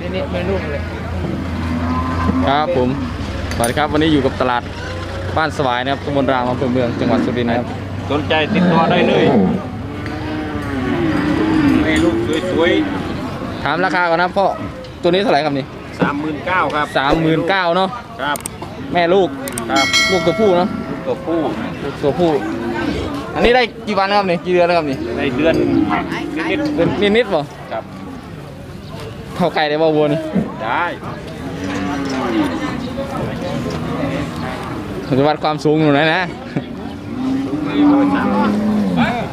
นี่นี่ไม่รุ่งเลยครับผม สวัสดีครับ วันนี้อยู่กับตลาดบ้านสวายนะครับตำบลรามอำเภอเมือง จังหวัดสุรินทร์นะครับ สนใจติดต่อได้เลยแม่ลูกสวยถามราคาก่อนนะพ่อ ตัวนี้เท่าไหร่ครับนี่ๆสามหมื่นเก้าครับสามหมื่นเก้าเนาะ ครับแม่ลูก ครับลูกตัวผู้เนาะ ตัวผู้ลูกตัวผู้ อันนี้ได้กี่วันแล้วครับนี่ กี่เดือนแล้วครับนี่ในเดือนนิดเดือนนิดนิดๆป่ะๆครับ เท่าไก่ได้บ่วัวนี่ได้ผมจะวัดความสูงหนูหน่อยนะมีร้อยสาม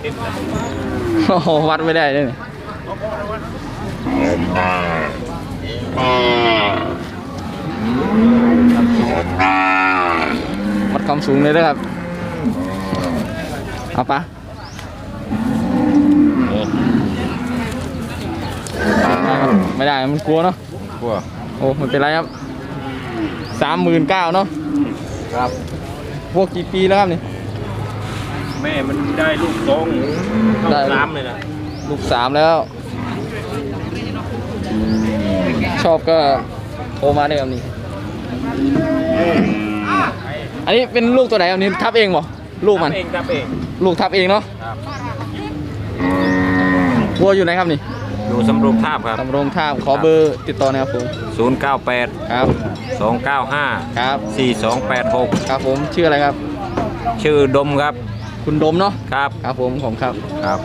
สิบโอ้โหวัดไม่ได้เลยนี่วัดความสูงเลยนะครับ เอาปะ ไม่ได้มันกลัวเนาะกลัวโอ้ไม่เป็นไรครับสามหมื่นเก้าเนาะครับพวกกี่ปีแล้วครับนี่แม่มันได้ลูกสองได้สามเลยนะลูกสามแล้ว ชอบก็โทรมาได้ครับนี่อันนี้เป็นลูกตัวไหนครับนี่ทับเองบ่ลูกมันทำเองครับเองลูกทับเองเนาะครับวัวอยู่ไหนครับนี่ อยู่สำโรงทาบครับ ตำรงท่าขอเบอร์ติดต่อหนะครับผมศูนย์เก้าแปดครับสองเก้าห้าครับสี่สองแปดหกครับผมชื่ออะไรครับ ชื่อดมครับ คุณดมเนาะครับ ครับผมผมครับครับ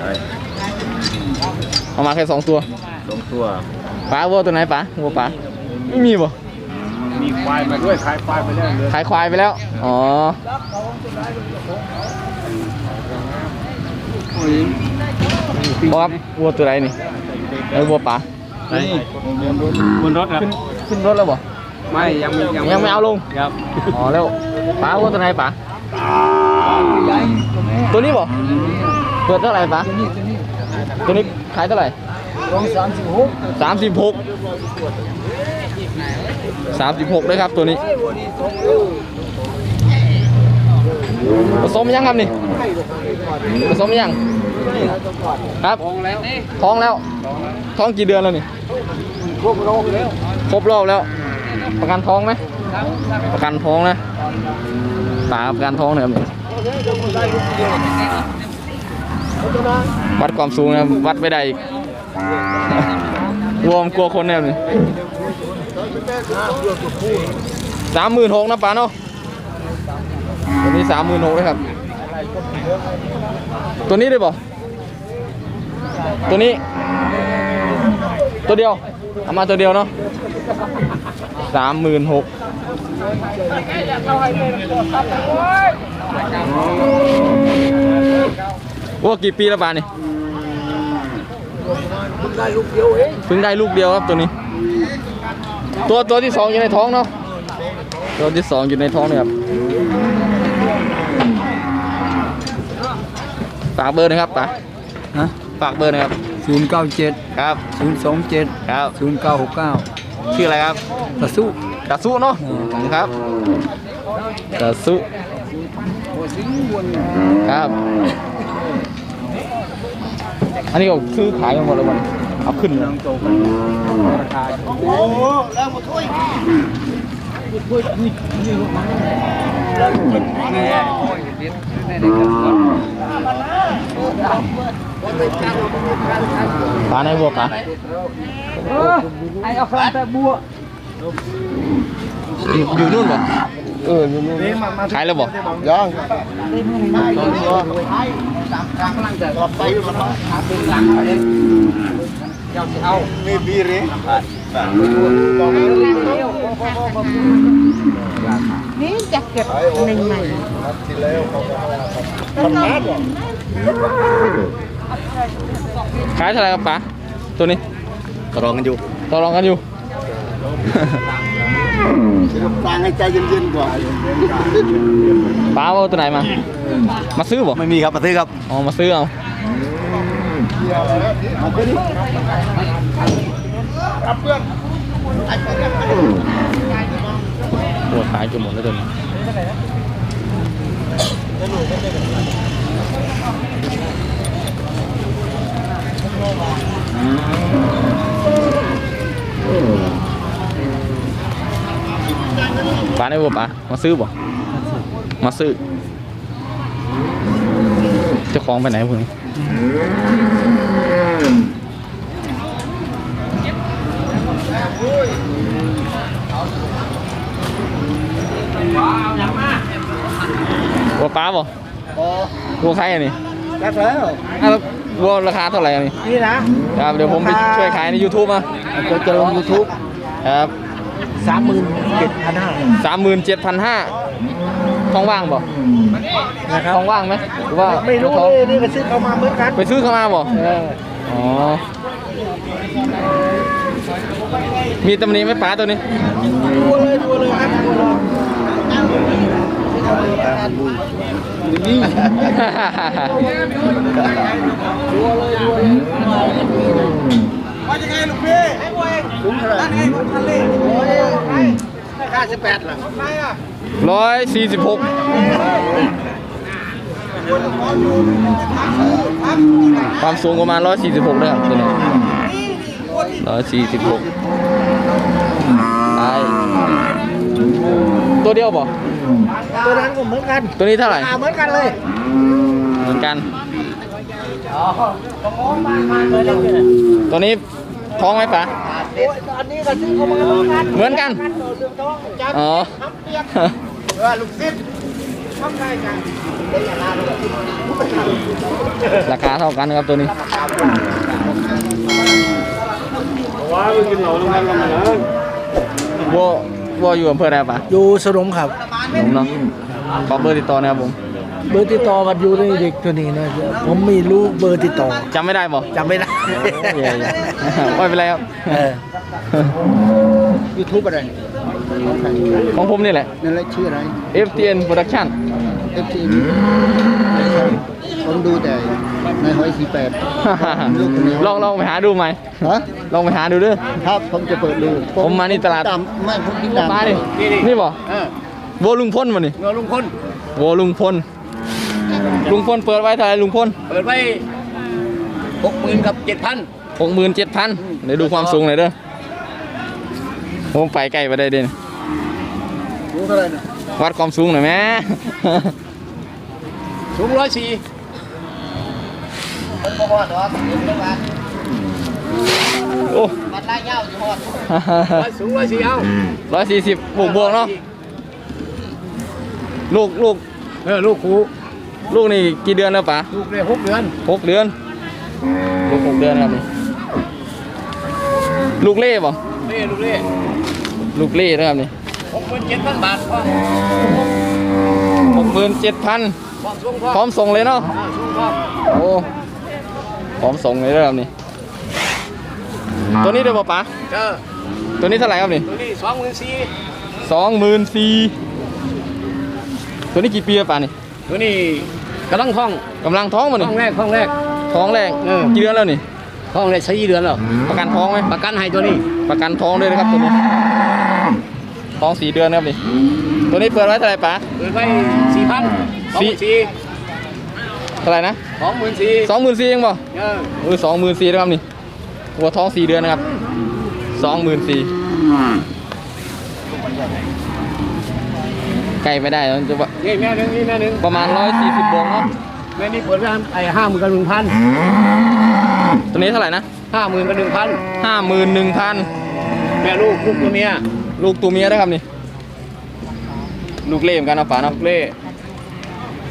ได้เอามาแค่สองตัวลงตัว ป๋าวัวตัวไหนป๋าวัวป๋าไม่มีบ่มีควายมาด้วยขายควายไปแล้วเลยขายควายไปแล้วอ๋อ บอกครับวัวตัวไหนนี่ไอ้วัวป๋านี่บนรถครับขึ้นขึ้นรถแล้วบ่ไม่ยังไม่ยังไม่เอาลงครับอ๋อแล้วป๋าวัวตัวไหนป๋าตัวนี้บ่เปิดเท่าไหร่ป๋าตัวนี้ขายเท่าไหร่สามสิบหกสามสิบหกสามสิบหกเลยครับตัวนี้ผสมยังครับนี่ผสมยัง ครับท้องแล้วท้องแล้ว ท้องกี่เดือนแล้วนี่ ครบรอบแล้ว ครบรอบแล้ว ประกันท้องไหม ประกันท้องนะตาประกันท้องนะครับนี่วัดความสูงนะวัดไม่ได้อีกรวมกลัวคนเนี่ยนี่สามหมื่นหกนะป๋าเนาะตัวนี้สามหมื่นหกเลยครับ ตัวนี้ได้บ่ ตัวนี้ ตัวเดียวเอามาตัวเดียวเนาะสามหมื่นหกว่ากี่ปีแล้วปานี่เพิ่งได้ลูกเดียวเองเพิ่งได้ลูกเดียวครับตัวนี้ ตัวตัวที่สองอยู่ในท้องเนาะตัวที่สองอยู่ในท้องเนี่ยครับฝากเบอร์นะครับป๋าฮะ ฝากเบอร์หนะครับ ศูนย์เก้าเจ็ดครับ ศูนย์สองเจ็ดครับ ศูนย์เก้าหกเก้าชื่ออะไรครับตะสู้ กระสุเนาะขอบคุณครับกระสุครับ อันนี้ก็ซื้อขายกันหมดแล้วมันเอาขึ้นเลย ปลาในบัวปลาไอ้เอาคลาแต่บัวอยู่อยู่นู่นบ่เอออยู่นู่นขายแล้วบ่ยังมีบีรี นี่จะเก็บหนึ่งใหม่ขายเท่าไหร่ครับป๋าตัวนี้ต่อรองกันอยู่ต่อรองกันอยู่ฟังให้ใจเย็นๆก่อนป๋าเอาตัวไหนมา มาซื้อบ่ไม่มีครับมาซื้อครับอ๋อมาซื้อเอาโอ้ หัวขายจะหมดแล้วตัวนี้ปลาในบ่ปะมาซื้อบ่มาซื้อจะคล้องไปไหนพึ่ง วัวป้าบ่วัวใครอันนี้รักแล้วอะแล้ววัวราคาเท่าไหร่อันนี้นี่นะครับเดี๋ยวผมไปช่วยขายใน YouTube มาจะจะลงยูทูบครับสามหมื่นเจ็ดพันห้าสามหมื่นเจ็ดพันห้าท้องว่างบ่นะครับท้องว่างไหมหรือว่าไม่รู้ท้องเลยนี่ก็ซื้อเขามาเหมือนกันไปซื้อเข้ามาบ่เอออ๋อมีตำหนิไหมป๋าตัวนี้ดูเลยดูเลยครับดูเลย ว่าจะไงลูกพี่สูงเท่าไหร่นั่นไงบนทะเลโอ้ยราคาสิบแปดเหรอร้อยสี่สิบหกความสูงประมาณร้อยสี่สิบหกนะครับตัวนี้ร้อยสี่สิบหกไปตัวเดียวบ่ ตัวนั้นก็เหมือนกันตัวนี้เท่าไหร่ราคาเหมือนกันเลย เหมือนกันตัวนี้ท้องไหมป๋าโอ้ยตอนนี้ก็ซื้อเขามาเหมือนกันเหมือนกันเรื่องท้องจับอ๋อเออลูกศิษย์ทำได้กันราคาเท่ากันนะครับตัวนี้วัววัวอยู่อำเภออะไรปะอยู่สนมครับ ผมเนาะขอเบอร์ติดต่อนะครับผมเบอร์ติดต่อกันอยู่ในเด็กตัวนี้นะผมไม่รู้เบอร์ติดต่อจำไม่ได้บ่จำไม่ได้เย่ๆไม่เป็นไรครับเออยูทูบอะไรของผมนี่แหละนั่นแหละชื่ออะไร FTN Production เอฟซีผมดูแต่ในหอยสีแปดลองลองไปหาดูไหมฮะลองไปหาดูเด้อครับผมจะเปิดดู ผมมานี่ตลาดตามไม่ผมติดตามมาดินี่บ่เออ วัวลุงพลมานี่เงาลุงพลวัวลุงพลลุงพลเปิดไว้เท่าไหร่ลุงพลเปิดไว้หกหมื่นกับเจ็ดพันหกหมื่นเจ็ดพันเดี๋ยวดูความสูงหน่อยเด้อผมไปใกล้ไปได้เด่นรู้เท่าไหร่นะวัดความสูงหน่อยแม่ สูงร้อยสี่ผมบอกว่าดอกเดี๋ยวมาโอ้บัดไล่เงาอยู่หอด ร้อยสูงร้อยสี่เอาร้อยสี่สิบบวกบวกๆเนาะ ลูกลูกเออลูกครูลูกนี่กี่เดือนแล้วปะลูกได้หกเดือนหกเดือน ลูกหกเดือนครับนี่ลูกเล่บ่เล่ลูกเล่ลูกเล่นะครับนี่หกหมื่นเจ็ดพันบาทพ่อหกหมื่นเจ็ดพันความสูงพ่อพร้อมส่งเลยเนาะอ่าสูงพ่อโอ้พร้อมส่งเลยนะครับนี่ตัวนี้เดี๋ยวปะเจอตัวนี้เท่าไหร่ครับนี่ตัวนี้สองหมื่นสี่สองหมื่นสี่ ตัวนี้กี่ปีแล้วปะนี่ตัวนี้กำลังท้องกำลังท้องมานี่ท้องแรกท้องแรก ท้องแรกเออ กี่เดือนแล้วนี่ ท้องแรกสี่เดือนแล้วประกันท้องไหมประกันให้ตัวนี้ประกันท้องด้วยนะครับตัวนี้ท้องสี่เดือนนะครับนี่ตัวนี้เปิดไว้เท่าไหร่ปะเปิดไว้สี่พันสองหมื่นสี่เท่าไหร่นะสองหมื่นสี่สองหมื่นสี่เองบ่ เออเออสองหมื่นสี่นะครับนี่หัวท้องสี่เดือนนะครับสองหมื่นสี่ไกลไปได้แล้วจะว่า นี่แม่หนึ่งนี่แม่หนึ่งประมาณร้อยสี่สิบบวกเนาะแม่นี่เปิดไว้ไอ้ห้าหมื่นกับหนึ่งพันตัวนี้เท่าไหร่นะห้าหมื่นกับหนึ่งพันห้าหมื่นหนึ่งพันแม่ลูกลูกตัวเมียลูกตัวเมียนะครับนี่ ลูกเล่เหมอนกันนะป๋าเนาะเล่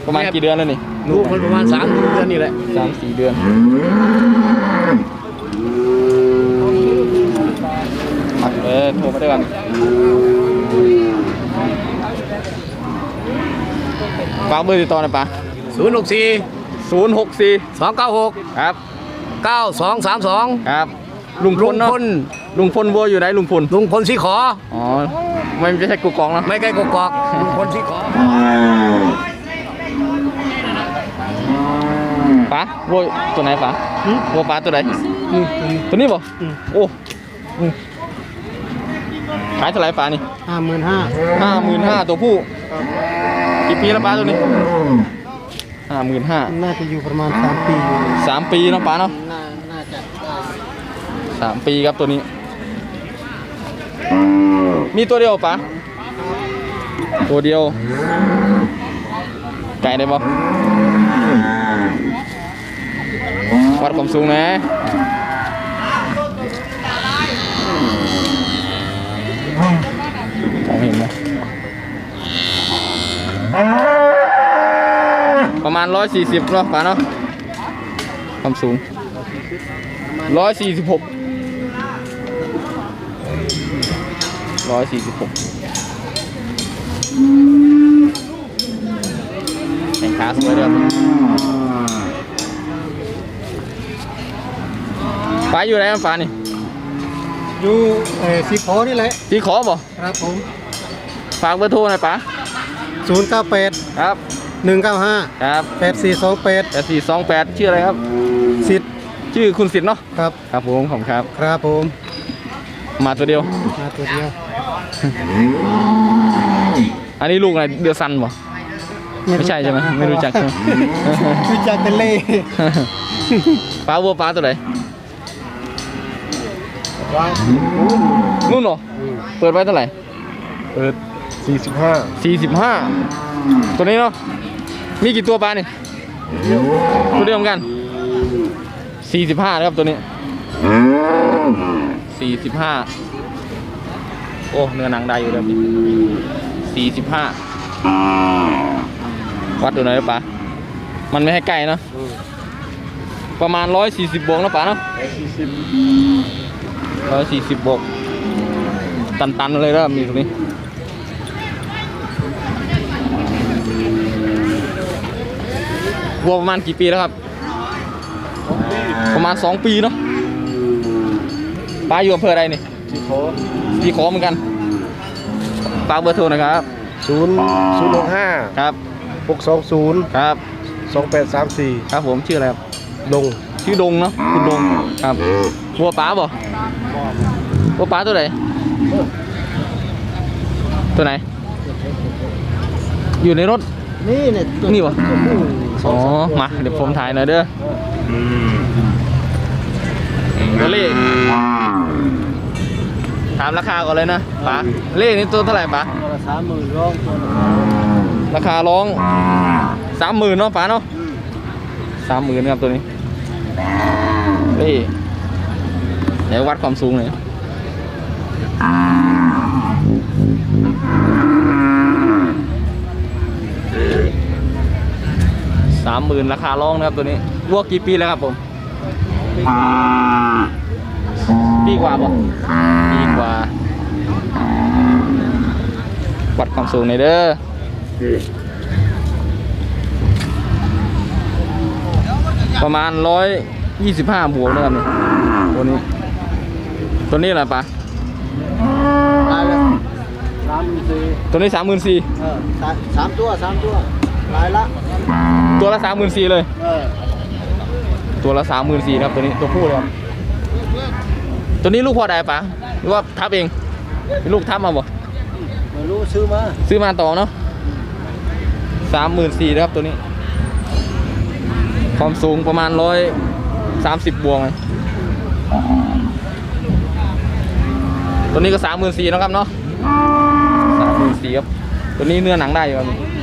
ประมาณกี่เดือนแล้วนี่ลูกมันประมาณสามเดือนนี่แหละสามสี่เดือน เออโทรมาด้วยกัน ฝากเบอร์ติดต่อหน่อยป๋าศูนย์หกสี่ศูนย์หกสี่สองเก้าหกครับเก้าสองสามสองครับลุงพลุลงเนาะพลลุงพลวัวอยู่ไหนลุงพลลุงพลสีขอ อ๋อไม่ไม่ใช่กูกองเนาะไม่ใกล้กกอกลุงพลสีขอป๋าวัวตัวไหนป๋าวัวป๋าตัวไหนตัวนี้บ่โอ้อืมขายเท่าไหร่ป๋านี่ห้าหมื่นห้าห้าหมื่นห้าตัวผู้ กี่ปีแล้วป๋าตัวนี้ห้าหมื่นห้าน่าจะอยู่ประมาณสามปีอยู่สามปีเนาะป๋าเนาะน่าน่าจะสามปีครับตัวนี้ มีตัวเดียวป๋าตัวเดียว ไก่ได้บ่วัดความสูงนะ ประมาณ 140เนาะป่าเนาะความสูง 146 146แข่งขาสวยเด้อฟ้าอยู่ไหนครับฟ้านี่อยู่เออสีขอนี่แหละที่ขอบ่ครับผมฝากเบอร์โทรหน่อยป๋า ศูนย์เก้าแปดครับหนึ่งเก้าห้าครับแปดสี่สองแปดแต่สี่สองแปดชื่ออะไรครับสิทธิ์ชื่อคุณสิทธิ์เนาะครับครับผมขอบคุณครับ ครับผม มาตัวเดียว มาตัวเดียว อันนี้ลูกอะไรเดือซันบ่ไม่ใช่ใช่ไหมไม่รู้จักใช่ไหมรู้จักแต่เล่ป้าวัวป้าตัวไหนนู่นเหรอเปิดไว้เท่าไหร่เปิด สี่สิบห้าสี่สิบห้าตัวนี้เนาะ มีกี่ตัวปลาเนี่ยตัวเดียวเหมือนกันสี่สิบห้านะครับตัวนี้สี่สิบห้าโอ้ เนื้อหนังได้อยู่แล้วพี่สี่สิบห้าวัดดูหน่อยนะป๋ามันไม่ให้ใกล้เนาะ ประมาณร้อยสี่สิบบวกนะป๋าเนาะ สี่สิบร้อยสี่สิบบวกตันๆเลยแล้วมีตรงนี้ วัวประมาณกี่ปีแล้วครับ ประมาณ 2 ปีเนาะป้าอยู่อำเภออะไรนี่สีขอพี่ขอเหมือนกันฝากเบอร์โทรหนะครับศูนย์ศูนย์หกห้าครับหกสองศูนย์ครับสองแปดสามสี่ครับผมชื่ออะไรครับลงชื่อดงเนาะคุณดงครับวัวป้าบ่วัวป้าตัวไหนตัวไหน อยู่ในรถ นี่เนี่ยนี่วะ อ๋อ มาเดี๋ยวผมถ่ายหน่อยเด้อตัวเลขถามราคาก่อนเลยนะป๋าเลขนี้ตัวเท่าไหร่ป๋าตัวละสามหมื่นร้องตัวละราคาร้องสามหมื่นเนาะป๋าเนาะสามหมื่นครับตัวนี้นี่เดี๋ยววัดความสูงหน่อย สามหมื่นราคาร้องนะครับตัวนี้วัวกี่ปีแล้วครับผม ปีกว่าบ่ปีกว่า วัดความสูงหน่อยเด้อประมาณร้อยยี่สิบห้าบวกนะครับนี่ตัวนี้ ตัวนี้อะไรปะตายแล้วสามหมื่นสี่ตัวนี้สามหมื่นสี่เออสามสามตัวสามตัวตายละ ตัวละสามหมื่นสี่เลยเออตัวละสามหมื่นสี่ครับตัวนี้ตัวผู้เลยครับตัวนี้ลูกพ่อได้ปะหรือว่าทับเองเป็นลูกทับมาบ่ไม่รู้ซื้อมาซื้อมาต่อเนาะสามหมื่นสี่ครับตัวนี้ ความสูงประมาณร้อยสามสิบบวกเลยตัวนี้ก็สามหมื่นสี่นะครับเนาะสามหมื่นสี่ครับ ตัวนี้เนื้อหนังได้อยู่ครับ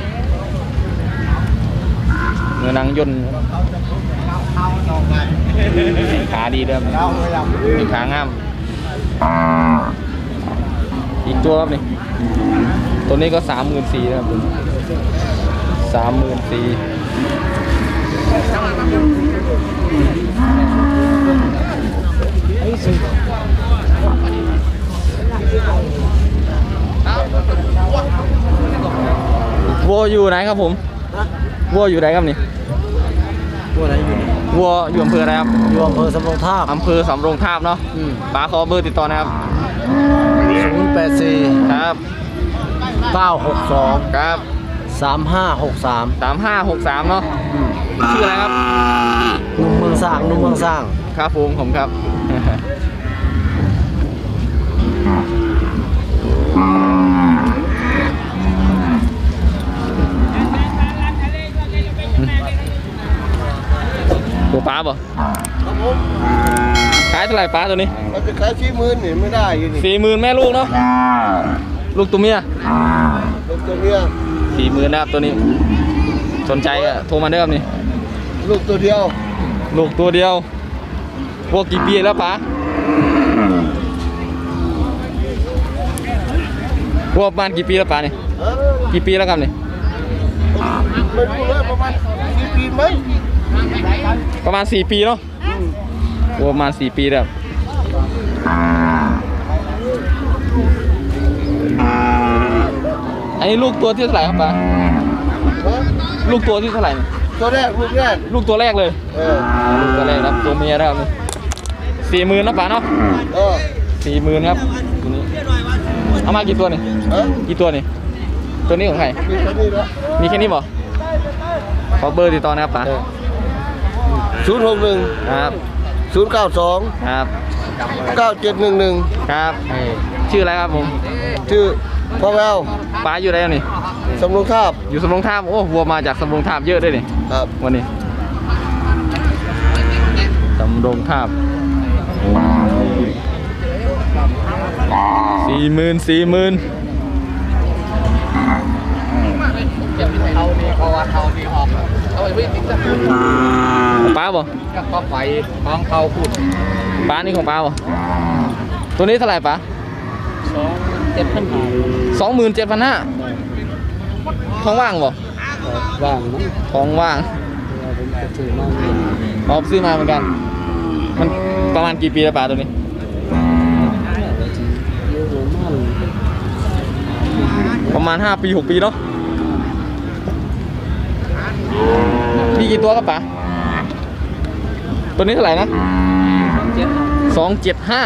เนื้อนังย่นขาดีเด้อเอาเลยอะมีขางาม อีกตัวครับนี่ ตัวนี้ก็สามหมื่นสี่นะครับสามหมื่นสี่วัวอยู่ไหนครับผม วัวอยู่ไหนครับนี่ตัวไหนอยู่นี่วัวอยู่อำเภออะไรครับอยู่อำเภอสำโรงทาบอำเภอสำโรงทาบเนาะป๋าขอเบอร์ติดต่อนะครับศูนย์แปดสี่ครับเก้าหกสองครับสามห้าหกสามสามห้าหกสามเนาะชื่ออะไรครับหนุ่มเมืองสร้างหนุ่มเมืองสร้างครับผมผมครับ ตัวปลาบ่ครับผมขายเท่าไหร่ปลาตัวนี้เราจะขายชี้มือนี่ไม่ได้อยู่นี่สี่หมื่นแม่ลูกเนาะลูกตัวเมียลูกตัวเมียสี่หมื่นนะครับตัวนี้ สนใจก็โทรมาเด้อครับนี่ลูกตัวเดียว ลูกตัวเดียววัวกี่ปีแล้วป๋าวัวประมาณกี่ปีแล้วป๋านี่เออกี่ปีแล้วครับนี่ไม่รู้เลยประมาณสี่ ปีไหมประมาณ 4 ปีเนาะวัวประมาณ 4 ปีแล้วอันนี้ลูกตัวที่เท่าไหร่ครับป๋าฮะลูกตัวที่เท่าไหร่นี่ตัวแรกลูกแรก ลูกตัวแรกเลย เออ ลูกตัวแรกครับตัวเมียนะครับสี่หมื่นนะป๋าเนาะเออสี่หมื่นครับตัวนี้เอามากี่ตัวนี่ฮะกี่ตัวนี่ตัวนี้ของใคร มีแค่นี้แล้วมีแค่นี้บ่ ขอเบอร์ติดต่อนะครับป๋าศูนย์หกหนึ่งครับศูนย์เก้าสองครับเก้าเจ็ดหนึ่งหนึ่งครับ ชื่ออะไรครับผมชื่อพ่อแววป๋าอยู่ไหนนี่สำรงทาบอยู่สำโรงทาบโอ้วัวมาจากสำโรงทาบเยอะด้วยนี่ครับวันนี้สำโรงทาบสี่หมื่นสี่หมื่น เอานี่เขาว่าเอานี่ออกเอาไว้วิ่งสักป้าบ่กับก็ไฟของเขาพูดป้านี่ของป้าบ่ตัวนี้เท่าไหร่ป้าสองเจ็ดพันห้าสองหมื่นเจ็ดพันห้าท้องว่างบ่ว่างมั้งท้องว่างผมจะถือมาออฟซื้อมาเหมือนกัน มันประมาณกี่ปีแล้วป้าตัวนี้เยอะมากประมาณ 5 ปี 6 ปีเนาะ มีกี่ตัวครับป๋าตัวนี้เท่าไหร่นะสองเจ็ดห้า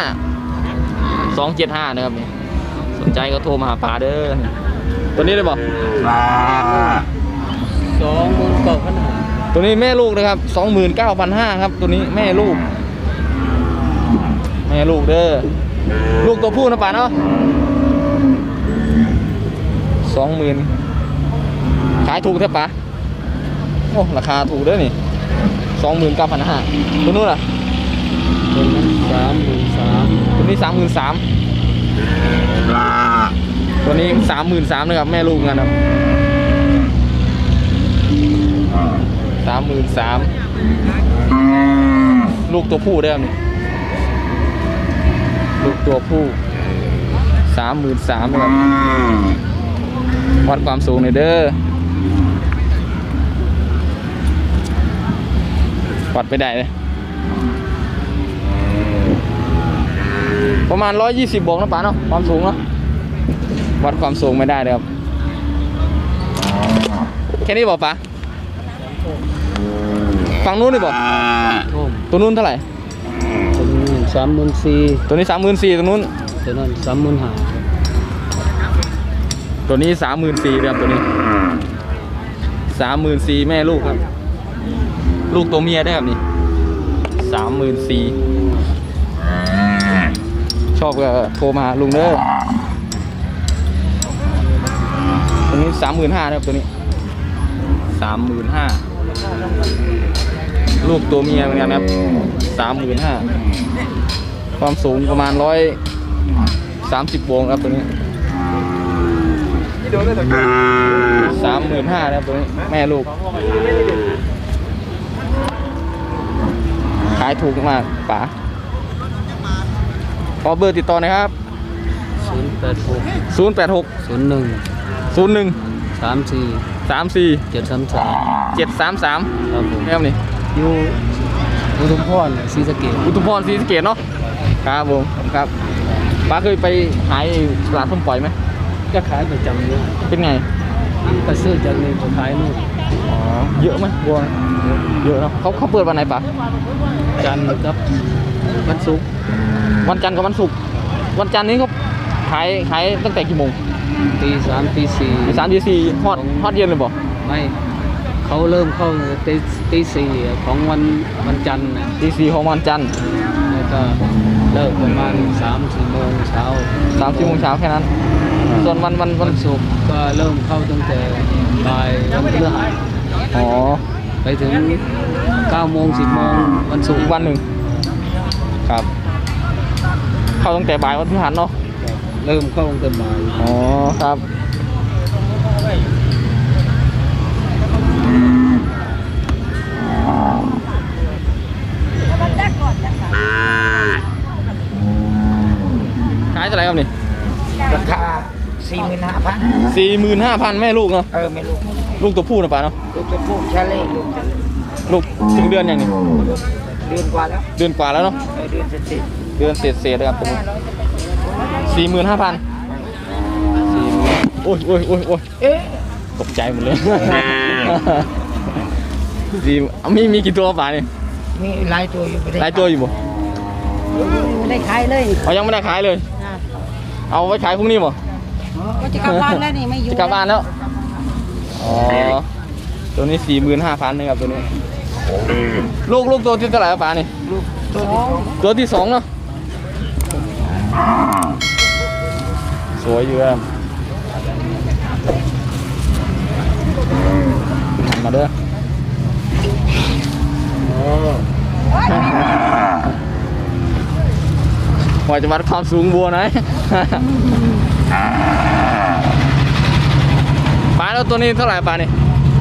สองเจ็ดห้านะครับนี่สนใจก็โทรมาหาป๋าเด้อตัวนี้เลยบอกสองหมื่นเก้าพันห้าตัวนี้แม่ลูกนะครับสองหมื่นเก้าพันห้าครับ ตัวนี้แม่ลูก แม่ลูกเด้อลูกตัวผู้นะป๋าเนาะสองหมื่นขายถูกแท้ป๋า โอ้ราคาถูกเด้อนี่สองหมื่นเก้าพันห้าตัวนู้นล่ะตัวนั้นสามหมื่นสามตัวนี้สามหมื่นสามตัวนี้สามหมื่นสามนะครับแม่ลูกกันครับสามหมื่นสามลูกตัวผู้ได้ครับนี่ลูกตัวผู้สามหมื่นสามนะครับวัดความสูงหน่อยเด้อ วัดไปได้เลยประมาณ 120 บวกนะป๋าเนาะความสูงเนาะวัดความสูงไม่ได้เลยครับ แค่นี้บอกป๋าฝั่งนู้นนี่บอกโอ้มตัวนู้นเท่าไหร่ตัวนี้สามหมื่นสี่ตัวนี้สามหมื่นสี่ตัวนู้นตัวนั้นสามหมื่นห้าตัวนี้สามหมื่นสี่ครับตัวนี้สามหมื่นสี่แม่ลูกครับ ลูกตัวเมียได้ครับนี่สามหมื่นสี่ชอบก็โทรมาลุงเด้อตัวนี้สามหมื่นห้าครับตัวนี้สามหมื่นห้าลูกตัวเมียเหมือนกันครับสามหมื่นห้าความสูงประมาณร้อยสามสิบวงครับตัวนี้สามหมื่นห้านะครับตัวนี้แม่ลูก ขายถูกมากป๋าขอเบอร์ติดต่อหน่อยครับศูนย์แปดหก0 8 6ศูนย์หนึ่ง0 1สามสี่3 4เจ็ดสามสาม7 3 3ครับผมนี่ครับนี่อยู่อุทุมพรศรีสะเกษอุทุมพรศรีสะเกดเนาะครับผมครับป้าเคยไปหายตลาดส้มปล่อยไหมก็ขายประจำเนี่ยเป็นไงก็ซื้อจากนี่ก็ขายนู่น อ๋อเยอะไหมวัวเยอะเนาะเขาเขาเปิดวันไหนปะจันทร์กับวันศุกร์วันจันทร์กับวันศุกร์วันจันทร์นี้เขาขายขายตั้งแต่กี่โมงตีสามตีสี่ตีสามตีสี่ฮอดฮอดเย็นเลยบ่ไม่เขาเริ่มเข้าตีตีสี่ของวันวันจันทร์นะตีสี่ของวันจันทร์แล้วก็เลิกประมาณสามสี่โมงเช้าสามสี่โมงเช้าแค่นั้น ส่วนวันวันวัวันนศุกร์ก็เริ่มเข้าตั้งแต่บ่ายวันพฤหัสอ๋อไปถึงเก้าโมงสิบโมงวันศุกอีร์กวันหนึ่งครับ เข้าตั้งแต่บ่ายวันพฤหัสเนาะแเริ่มเข้าตั้งแต่บ่ายอ๋อครับขายเท่าไหร่ครับนี่ราคา สี่หมื่นห้าพันสี่หมื่นห้าพันแม่ลูกเนาะเออไม่รู้ลูกตัวผู้นะป่าเนาะลูกจะพูดชาเล่ลูกจะลูกถึงเดือนยังนี่เดือนกว่าแล้วเดือนกว่าแล้วเนาะเออเดือนเสร็จเดือนเศษเศษๆนะครับตัวนี้สี่หมื่นห้าพันสี่หมื่นโอ้ยโอ้ยโอ้ยโอ้ยๆเอ๊ะตกใจหมดเลยสี่เอามีมีกี่ตัวป่านี่มีหลายตัวอยู่ไม่ได้หลายตัวอยู่บ่ไม่ได้ขายเลยเขายังไม่ได้ขายเลยอะเอาไว้ขายพรุ่งนี้บ่ ก็จะกลับบ้านแล้วนี่ไม่อยู่จะกลับบ้านแล้ว อ๋อ ตัวนี้สี่หมื่นห้าพันนะครับตัวนี้ ลูกลูกตัวที่เท่าไหร่ครับป่านี่ลูกตัวสองตัวที่สองเนาะ สวยอยู่ครับหันมาเด้อว่าจะวัดความสูงบัวไหน ปลาแล้วตัวนี้เท่าไหร่ปลานี่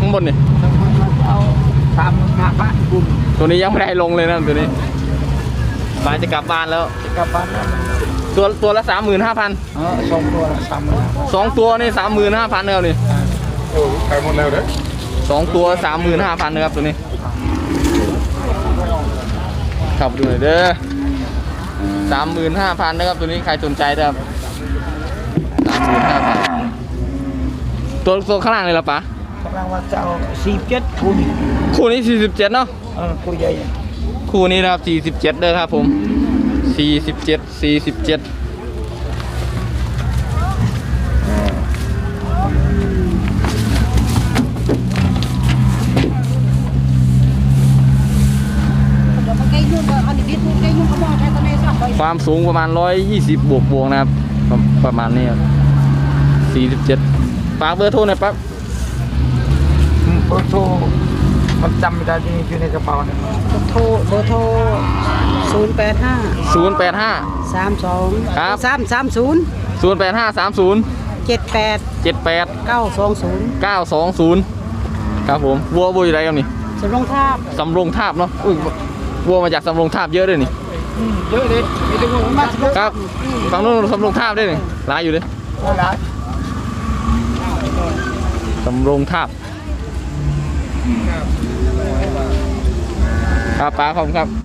ข้างบนนี่เอาสามหมื่นห้าพันบุญตัวนี้ยังไม่ได้ลงเลยนะตัวนี้ปลาจะกลับบ้านแล้วจะกลับบ้านแล้วตัวตัวละสามหมื่นห้าพันเออสองตัวละสามหมื่นห้าสองตัวนี่สามหมื่นห้าพันนะครับนี่โอ้ขายหมดแล้วเด้อสองตัวสามหมื่นห้าพันนะครับตัวนี้ขับดูหน่อยเด้อสามหมื่นห้าพันนะครับตัวนี้ใครสนใจนะครับสาม หมื่นห้าพันตัวตัวข้างล่างเลยละปะกำลังว่าจะเอาสี่เจ็ดคูณคู่นี้สี่สิบเจ็ดเนาะเออคูณใหญ่คู่นี้นะครับสี่สิบเจ็ดเด้อครับผมสี่สิบเจ็ดสี่สิบเจ็ดเดี๋ยวมันใกล้ยุ่งก็อันนี้ดิทุนใกล้ยุ่งเขาบอกใช้ตัวนี้สักไปความสูงประมาณ 120 บวกบวกๆนะครับประประมาณนี้ครับ 47ฝากเบอร์โทรหน่อยปั๊บเบอร์โทรมันจำไม่ได้ที่อยู่ในกระเป๋าเนี่ยโทรเบอร์โทรศูนย์แปดห้า085 สามสองครับ สามสามศูนย์085เจ็ดแปด30 78 เก้าสองศูนย์920 ครับผมวัววัวอยู่ไหนครับนี่สำรองทาบสำโรงทาบเนาะอุ้ยวัวมาจากสำโรงทาบเยอะด้วยนี่เยอะเลยมีแต่พวกมาสำรองครับฝั่งนู้นสำโรงทาบด้วยนี่ร้ายอยู่เลย หลาย สำโรงทาบครับป้าขอบคุณครับ